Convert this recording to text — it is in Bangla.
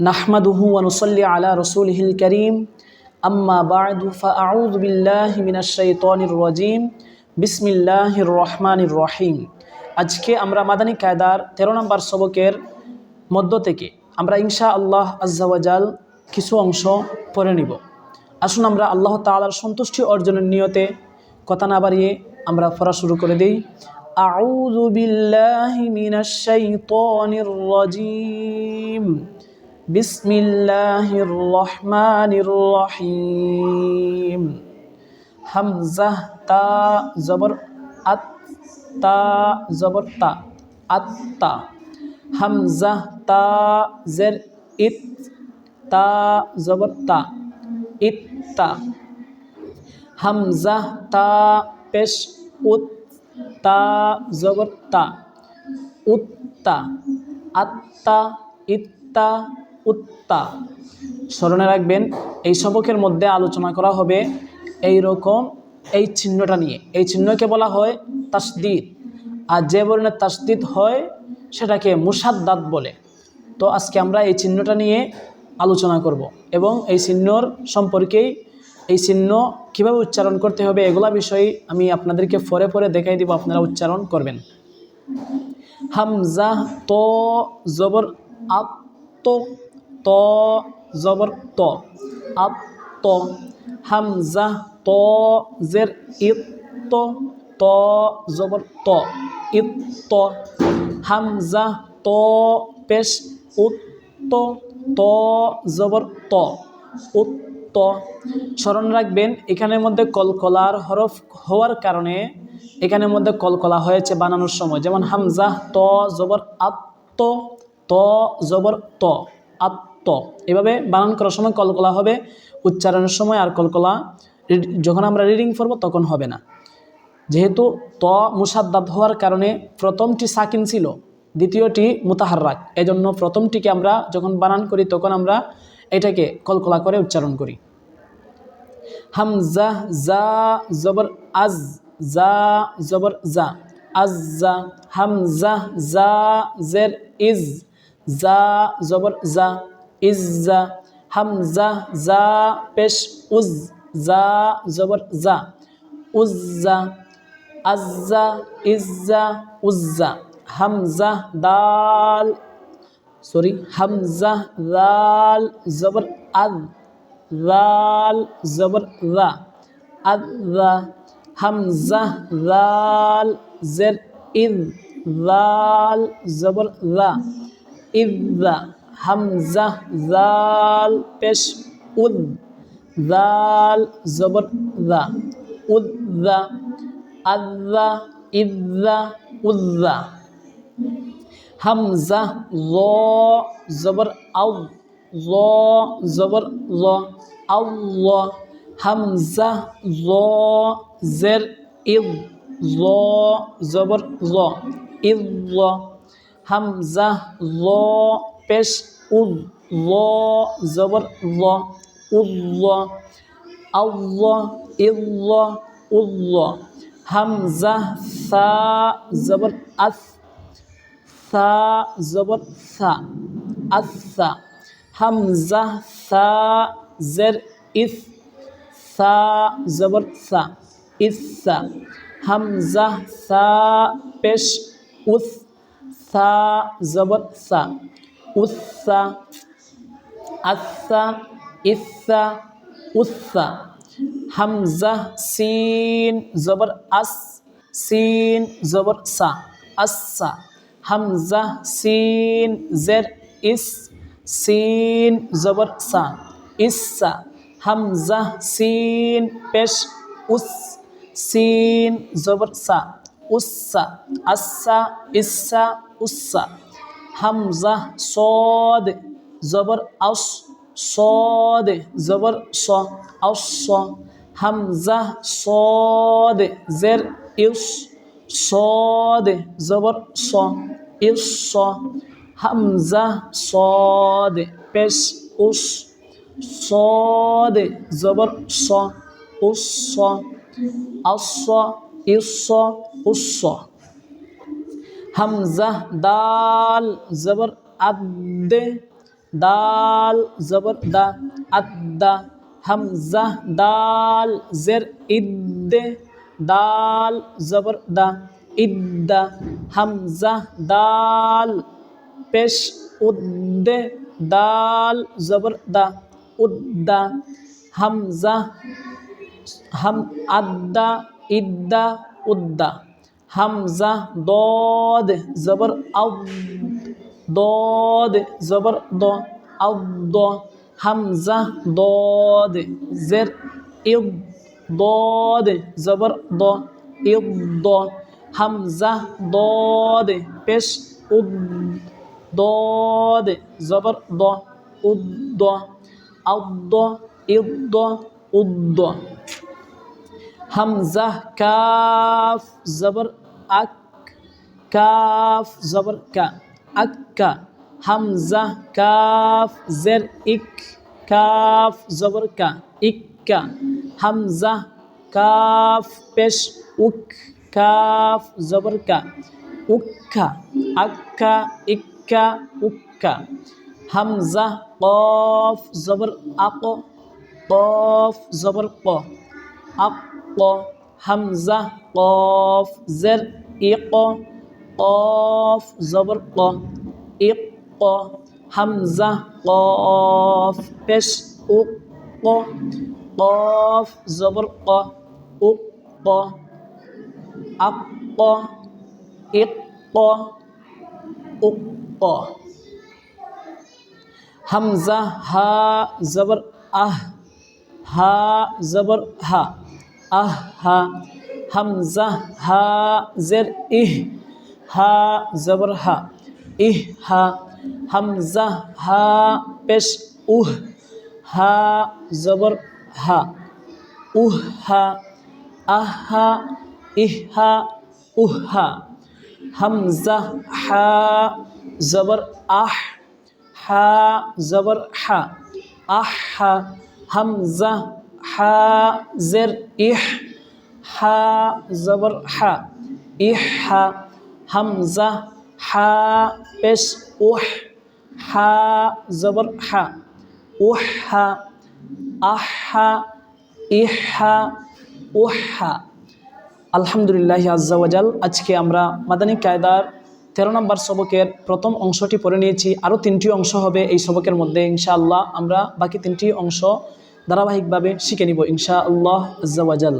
نحمده ونصلي على رسوله الكريم أما بعد فأعوذ بالله من الشيطان الرجيم بسم الله الرحمن الرحيم আজকে আমরা মাদানী কায়দার তেরো নম্বর সবকের মধ্য থেকে আমরা ইনশা আল্লাহ আজ্জাওয়াজাল কিছু অংশ পড়ে নিব আসুন আমরা আল্লাহ তাআলার সন্তুষ্টি অর্জনের নিয়তে কথা না বাড়িয়ে আমরা পড়া শুরু করে দিই আউযু বিল্লাহি মিনাশ শাইতানির রাজিম বিসমিল্লাহির রহমানির রহিম হামজা, তা, জবর, আত, তা, জবর, তা আত্তা হামজা, তা, জের, ইত, তা, জবর, তা ইত্তা হামজা, তা, পেশ, উত, তা, জবর, তা উত্তা আত্তা ইত্তা উত্তা। স্মরণে রাখবেন, এই সবকের মধ্যে আলোচনা করা হবে এই রকম এই চিহ্নটা নিয়ে। এই চিহ্নকে বলা হয় তাসদিদ। আর যে বর্ণের তাসদিদ হয়, সেটাকে মুসাদ্দাত বলে। তো আজকে আমরা এই চিহ্নটা নিয়ে আলোচনা করব এবং এই চিহ্নর সম্পর্কেই এই চিহ্ন কীভাবে উচ্চারণ করতে হবে এগুলা বিষয়ে আমি আপনাদেরকে পরে পরে দেখাই দিব, আপনারা উচ্চারণ করবেন। হামজা ত, জবর আপ ত, জবর ত। আপ, ত। হামজা, ত। জের, ইত, ত। ত, জবর, ত। ইত, ত। হামজা, ত। পেশ উত্ত ত। জবর, ত। উত্ত স্মরণ রাখবেন, এখানের মধ্যে কলকলার হরফ হওয়ার কারণে এখানের মধ্যে কলকলা হয়েছে বানানোর সময়। যেমন হামজা, ত, জবর আত্ম ত। জবর, ত। আত্ম এভাবে বানান করার সময় কলকলা হবে, উচ্চারণের সময় আর কলকলা যখন আমরা রিডিং করব তখন হবে না। যেহেতু ত মুসাদ্দাদ হওয়ার কারণে প্রথমটি সাকিন ছিল, দ্বিতীয়টি মুতাহার্রাক। এজন্য প্রথমটিকে আমরা যখন বানান করি তখন আমরা এটাকে কলকলা করে উচ্চারণ করি। হামজা, জা জা জবর, আজ, জা, জবর, জা। আজ, জা। হাম হামজা, জা, জের, ইজ, জা, জবর, জা। ইজ্জা হামজা জা পেশ উজ জা জবর জা উজ্জা আজ্জা ইজ্জা উজ্জা হামজা দাল সরি হামজা লাল জবর আদ লাল জবর রা আদ হামজা লাল জের ইদ লাল জবর রা ইদা হামজা লাল পেশ, উদ লাল জবর, রা উদ্দা আদা, ইদা উদ্দা হামজা ল জবর আউ ল জবর ল আউ ল হামজা জের, ইদ ল জবর ল ইদ ল পেশ উদ ল, জবর ল, উদ ল আল্লাহ ইল্ল উল্ল হামজা, সা, জবর আস, সা, জবর সা, আসা হামজা, সা, জের, ইস, সা, জবর সা, ইসা হামজা, সা, পেশ, উস, সা, জবর সা উসা আসা ইসা উসা হামজা, সিন, জবর, আস, সিন, জবর, সা আসা হামজা, সিন, জের, ইস, সিন, জবর, সা ইসা হামজা, সিন, পেশ, উস, সিন, জবর, সা উসা আসা ইসা উসা হামজা সদ জবর আস সদ জবর স আস হামজাহ সদ জের ইউস সদ জবর স ইউস হামজাহ সদ পেশ উস সদ জবর স উস আস ইস উস হামজাহ দাল, জবর আদে দাল, জবর, দা আদা হামজাহ দাল, জের, ইদ্দে, দাল, জবর, দা, ইদ্দা হামজাহ দাল, পেশ, উদ্দে, দাল, জবর, দা, উদ্দা হামজাহ হাম, আদ্দা, ইদ্দা, উদ্দা। হামজা দদ জবর আউদ দদ জবর দ আউদ হামজা দদ জের ইদ দদ জবর দ ইদ দ হামজা দদ পেশ উদ দদ জবর দ উদ আউদ ইদ উদ হামজা কাফ জবর আক কাফ জবর কা, আক্কা, হামজা, কাফ, জের, ইক, কাফ, জবর কা, ইক্কা, হামজা, কাফ, পেশ, উক, কাফ, জবর কা, উক্কা, আক্কা, ইক্কা, উক্কা, হামজা, কফ, জবর আক কফ, জবর ক আক হামজা, কফ, জের, ইক, কফ, জবর, ক, ইক হামজা, কফ, পেশ, উক কফ, জবর, ক, উক আক ইক উক হামজা, হা, জবর, আহ, হা, জবর, হা। আহ হা হামজা, হা ইহ, হা, জবর, হা, ইহ, হা, হামজা, হা, পেশ, উহ, হা, জবর, হা, উহ, হা, আহা ইহা উহা হামজা, হা, জবর, আহ, হা, জবর, হা, আহা হামজা হা জের ইহ, হা জবর হা, ইহ, হা, হামজা, হা, পেশ, উহ, হা জবর হা, উহা আহা ইহা উহা আলহামদুলিল্লাহ আজ্জাওয়াজাল আজকে আমরা মাদানী কায়দার তেরো নম্বর সবকের প্রথম অংশটি পড়ে নিয়েছি। আরও তিনটি অংশ হবে এই সবকের মধ্যে, ইনশাআল্লাহ। আমরা বাকি তিনটি অংশ ধারাবাহিকভাবে শিখে নিব ইনশাআল্লাহ আজ্জাওয়াজাল